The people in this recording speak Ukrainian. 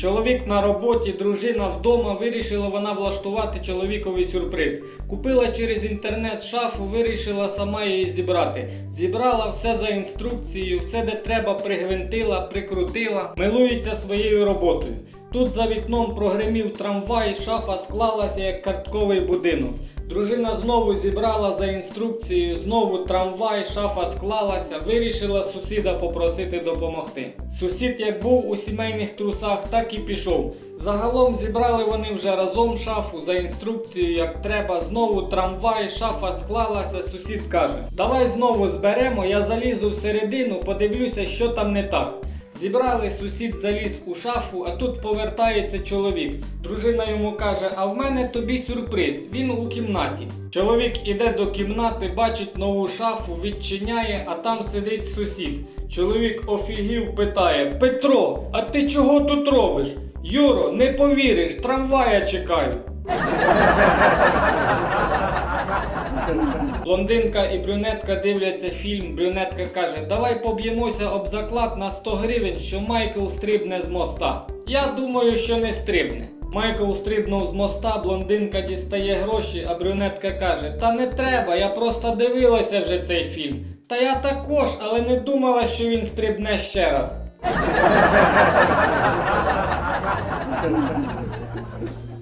Чоловік на роботі, дружина вдома, вирішила вона влаштувати чоловікові сюрприз. Купила через інтернет шафу, вирішила сама її зібрати. Зібрала все за інструкцією, все де треба пригвинтила, прикрутила, милується своєю роботою. Тут за вікном прогримів трамвай, шафа склалася як картковий будинок. Дружина знову зібрала за інструкцією, знову трамвай, шафа склалася, вирішила сусіда попросити допомогти. Сусід як був у сімейних трусах, так і пішов. Загалом зібрали вони вже разом шафу за інструкцією, як треба. Знову трамвай, шафа склалася. Сусід каже: Давай знову зберемо, я залізу всередину, подивлюся, що там не так. Зібрали, сусід заліз у шафу, а тут повертається чоловік. Дружина йому каже: А в мене тобі сюрприз. Він у кімнаті. Чоловік іде до кімнати, бачить нову шафу, відчиняє, а там сидить сусід. Чоловік офігів питає: Петро, а ти чого тут робиш? Юро, не повіриш, трамвая чекаю. Блондинка і брюнетка дивляться фільм. Брюнетка каже: Давай поб'ємося об заклад на 100 гривень, що Майкл стрибне з моста. Я думаю, що не стрибне. Майкл стрибнув з моста, блондинка дістає гроші, а брюнетка каже: Та не треба, я просто дивилася вже цей фільм. Та я також, але не думала, що він стрибне ще раз.